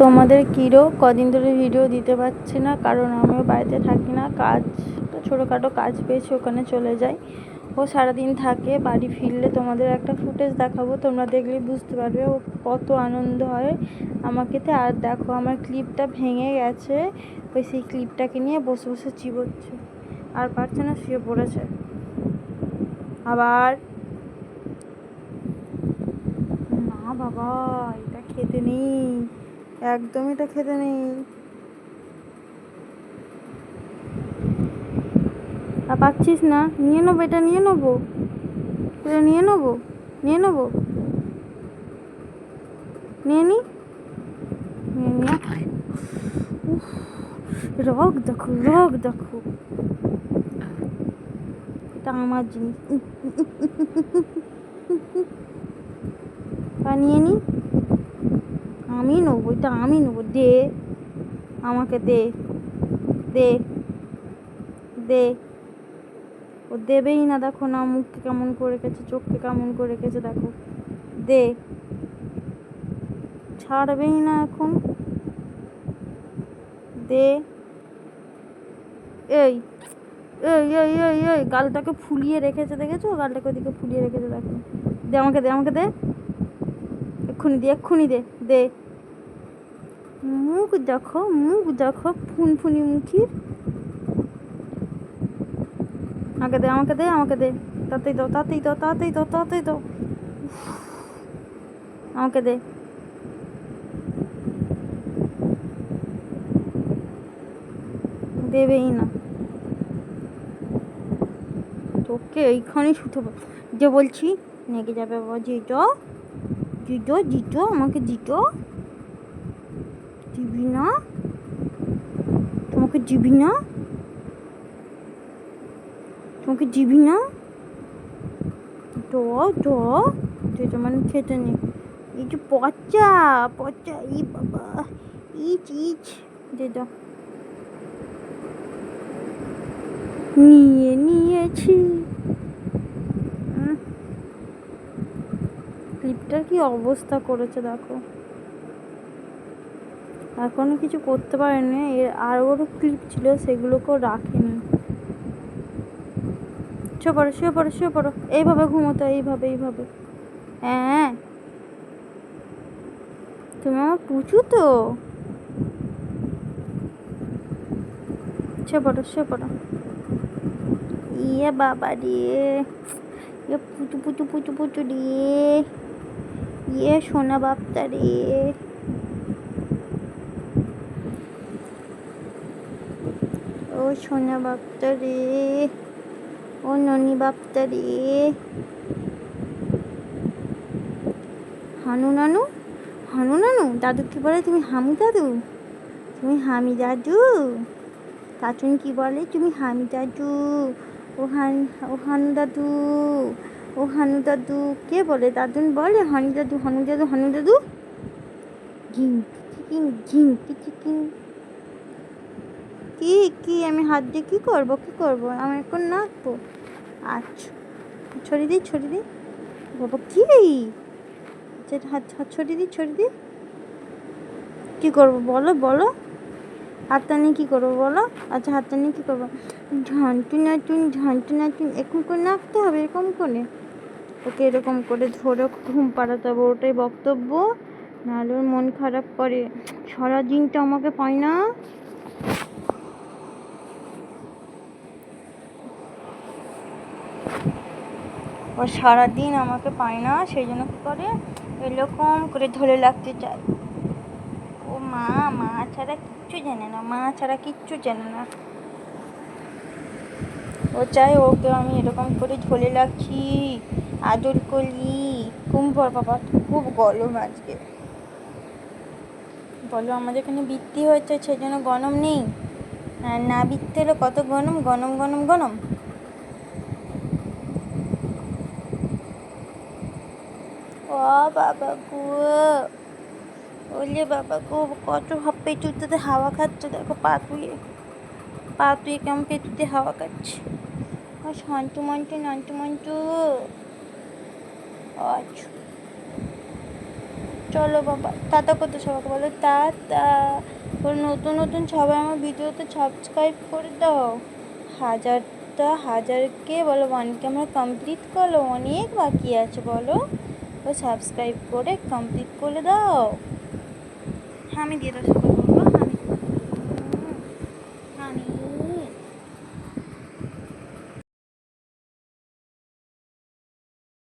তোমাদের কিরো কদিন ধরে ভিডিও দিতে পারছি না, কারণ আমিও বাড়িতে থাকি না। কাজ, ছোটোখাটো কাজ পেয়েছি, ওখানে চলে যাই। ও সারাদিন থাকে, বাড়ি ফিরলে তোমাদের একটা ফুটেজ দেখাবো। তোমরা দেখলে বুঝতে পারবে ও কত আনন্দ হয় আমাকেতে আর দেখো, আমার ক্লিপটা ভেঙে গেছে। ওই সেই ক্লিপটাকে নিয়ে বসে বসে চিবোচ্ছে। আর পারছে না, শুয়ে পড়েছে। আবার? না বাবা, এটা খেতে নেই। একদম এটা খেতে নেই। আর পাচ্ছিস না? নিয়ে নেব, এটা নিয়ে নেব। এটা নিয়ে নেব নিয়ে নেব। নিয়ে নি? নিয়ে রগ দেখো রক দেখো। এটা আমার জিনিস। নিয়ে নি? আমি নেব, এটা আমি নেব, দে, আমাকে দে দে দে। ও দেবেই না, দেখো না, মুখকে কেমন করে রেখেছে, চোখকে কেমন করে রেখেছে, দেখো। দে। ছাড়বেই না এখন। দে। এই এই এই এই এই, গালটাকে ফুলিয়ে রেখেছে, দেখেছ? গালটাকে ওদিকে ফুলিয়ে রেখেছে, দেখো। দে, আমাকে দে আমাকে দে। এক্ষুনি দে এক্ষুনি দে দে। মুখ দেখো মুখ দেখো ফুনফুনি মুখির। আমাকে দে আমাকে দে আমাকে দে। তাতেই দাও তাতেই দাও তাতেই দাও তাতেই দাও। আমাকে দে। দেবেই না। তোকে এইখানেই শুতে যে বলছি, নেগে যাবে বাবা জিজো জিজো জিজো আমাকে জিজো দিবি না তোমাকে দিবি না তোমাকে দিবি না দ যেটা মানে খেতে এই যে পচা পচা, ই বাবা, ইচ ইচ, দে নিয়ে নিয়েছি। ক্লিপটার কি অবস্থা করেছে দেখো। এখনও কিছু করতে পারেনি। এর আরও ক্লিপ ছিল, সেগুলোকেও রাখেনি। শুয়ে পড়ো শুয়ে পড়ো শুয়ে পড়ো। এইভাবে ঘুমোতো এইভাবে এইভাবে। হ্যাঁ। তুমি আমার পুচু তো। শুয়ে পড়ো শুয়ে পড়ো। ইয়ে বাবা রে। ইয়ে পুচু পুচু পুচু পুচু রে। ইয়ে সোনা বাপ্তা রে। ও সোনা বাপ্তা রে ও ননি বাপ্তা রে হানু নানু হানু নানু, দাদু কি বলে? তুমি হামি দাদু? তুমি হামি দাদু? কার্টুন কি বলে? তুমি হামি দাদু। ও হান, ও হানু দাদু। ও হানু দাদু। কে বলে? দাদুন বলে? হানু দাদু হানু দাদু হানু দাদু? ঘিং কিচিকিং ঘিং কিচিকিং কি কি? আমি হাত দিয়ে কী করব? কী করব? আমি এখন নাচবো। আচ্ছা। ছড়ি দিই ছড়ি দিই বাবা, কি? যেটা হাত ছড়ি দিই ছড়ি দিই কী করব? বলো বলো। হাতটা নিয়ে কী করব, বলো? আচ্ছা হাতটা নিয়ে কী করব? ঝান্টু নাচুন ঝান্টু নাচুন। এরকম করে নাচতে হবে, এরকম করে। ওকে, এরকম করে ধরে, ঘুম পাড়াতে হবে, ওটাই বক্তব্য। নাহলে ওর মন খারাপ করে। সারা দিনটা আমাকে পায় না। ও সারাদিন আমাকে পায় না, সেই জন্য কী করে? এরকম করে ধরে রাখতে চায়। ও মা মা ছাড়া কিচ্ছু জানে না, মা ছাড়া কিচ্ছু জানে না। ও চাই ওকে আমি এরকম করে ঝোলে রাখছি আদর করি। কুম্ভ বাবা, খুব গরম আজকে। বলো আমাদের এখানে বৃত্তি হয়েছে সেই জন্য গরম নেই। আর না বৃত্তি হলে কত গরম? গরম গরম গরম ও বাবা ওলে বাবা গো, কত হাওয়া খাচ্ছে, দেখো পা পা কেমন হাওয়া খাচ্ছে। আচ্ছা। চলো বাবা সবাইকে বলো, টাটা। নতুন নতুন সবাই আমার ভিডিওতে সাবস্ক্রাইব করে দাও। হাজারটা, হাজারকে বলো ওয়ানকে আমরা কমপ্লিট করল অনেক বাকি আছে, বলো। ও সাবস্ক্রাইব করে কমপ্লিট করে দাও। হ্যাঁ আমি দিয়ে সবাই